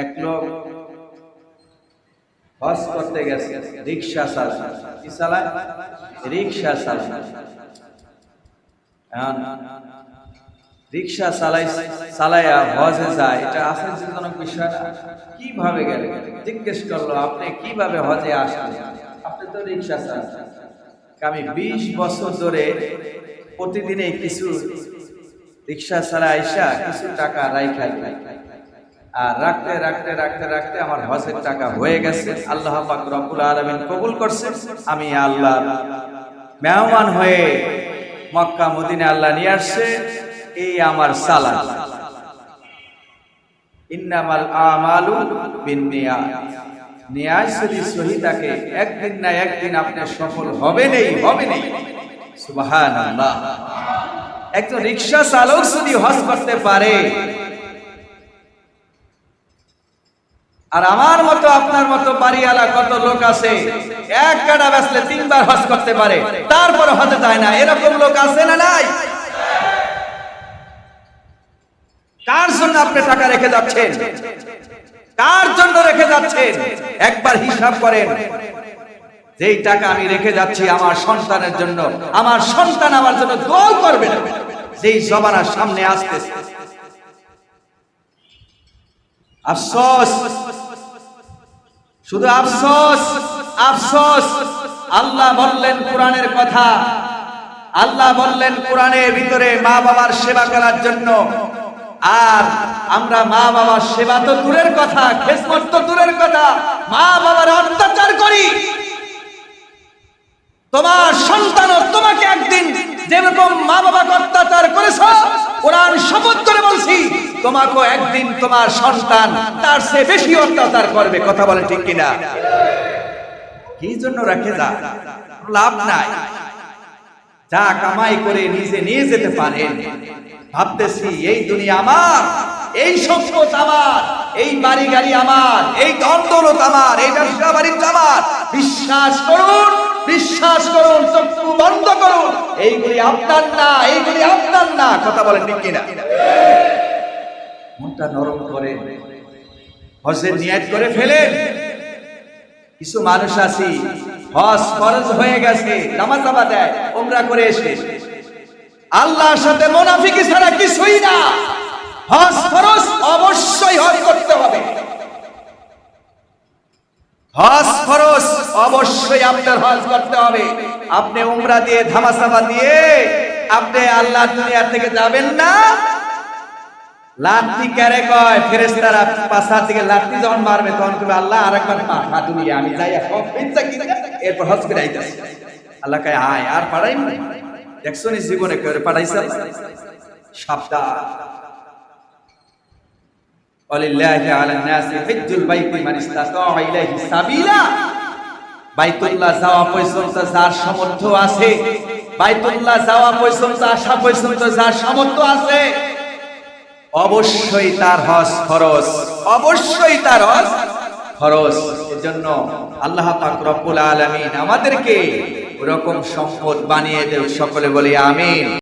এক লোক হজ করতে গেছে, রিক্সা চালায়। চালায়? রিক্সা চালায়। রিক্সা চালাই চালাইয়া হজে যায়। এটা আশ্চর্যজনক বিষয় কীভাবে গেলে? জিজ্ঞেস করল, আপনি কীভাবে হজে আসলেন? আপনি তো রিক্সা চালান। আমি বিশ বছর ধরে প্রতিদিনে কিছু রিক্সা ছাড়া আইসা কিছু টাকা রাইখা। আর রাখতে রাখতে রাখতে রাখতে আমার হজের টাকা হয়ে গেছে। আল্লাহ পাক রব্বুল আলামিন কবুল করছে। আমি আল্লাহ মেহমান হয়ে মক্কা, মদিনে আল্লাহ নিয়ে আসছে। এই আমার সালাম ইন্নামাল আমালু বিন্নিয়াত নিয়াজ যদি সহি একদিন না একদিন আপনি সফল হবে নেই হবে নেই সুবহানাল্লাহ। একজন রিক্সা চালক যদি হজ করতে পারে আর আমার মতো, আপনার মতো বাড়িওয়ালা কত লোক আছে? এক কাটা বেসলে তিনবার হজ করতে পারে। তারপর হজে যায় না। এরকম লোক আছে না নাই? কার জন্য আপনি টাকা রেখে যাচ্ছেন? কার জন্য রেখে যাচ্ছেন? একবার হিসাব করেন। যেই টাকা আমি রেখে যাচ্ছি আমার সন্তানের জন্য, আমার সন্তান আমার জন্য দোয়া করবে না যেই জমানার সামনে আসতেছে। আফসোস। শুধু আফসোস আফসোস। আল্লাহ বললেন কোরআনের কথা। আল্লাহ বললেন কোরআনের ভিতরে মা বাবার সেবা করার জন্য। আর আমরা মা বাবার সেবা তো দূরের কথা, খেসমত তো দূরের কথা। মা বাবার অত্যাচার করি। তোমার সন্তান তোমাকে একদিন যেরকম মা বাবাকে অত্যাচার করেছ, কোরআন শপথ করে বলছি তোমাকে একদিন তোমার সন্তান তার সে বেশি অত্যাচার করবে, কথা বলে ঠিক কিনা? কি জন্য রাখে যা? লাভ নাই। যা কামাই করে নিজে নিয়ে যেতে পারে ভাবতেছি, এই দুনিয়া আমার, এই সম্পদ আমার, এই বাড়ি গাড়ি আমার, এই ধন দৌলত আমার, এই ব্যবসা বাণিজ্য আমার বিশ্বাস করুন বিশ্বাস করুন, চক্ষু বন্ধ করুন। এইগুলি আপনার না, এইগুলি আপনার না, কথা বলেন ঠিক কিনা? মনটা নরম করে। হজের নিয়াত করে ফেলেন কিছু মানুষ আছি হজ ফরজ হয়ে গেছে নামাজ জামা দেয় ওমরা করে এসে। আল্লাহর সাথে মোনাফিকি ছাড়া কিছুই না। হজ ফরজ অবশ্যই হজ করতে হবে। হজ ফরজ অবশ্যই আপনার হজ করতে হবে। আপনি উমরা দিয়ে ধামাচাপা দিয়ে আপনি আল্লাহ দুনিয়া থেকে যাবেন না। লাঠি ক্যারে কয়? ফেরেস্তারা দিকে লাঠি যখন মারবে, তখন তুমি আল্লাহ পাঠা আমি যাই সব ইচ্ছা কিনে এরপর হজ করে আইতাছি। আল্লাহ কয়, আয়, আর পাঠাই দেখছ নি জীবনে কেউ পাঠাইছে বাইতুল্লাহ যাওয়া পর্যন্ত যার সামর্থ্য আছে, বাইতুল্লাহ যাওয়া পর্যন্ত, আসা পর্যন্ত যার সামর্থ্য আছে অবশ্যই তার হস ফরজ। অবশ্যই তার হজ ফরজ। এজন্য আল্লাহ পাক রব্বুল আলামিন আমাদেরকে ওরকম সম্পদ বানিয়ে দেন। সকলে বলি আমিন।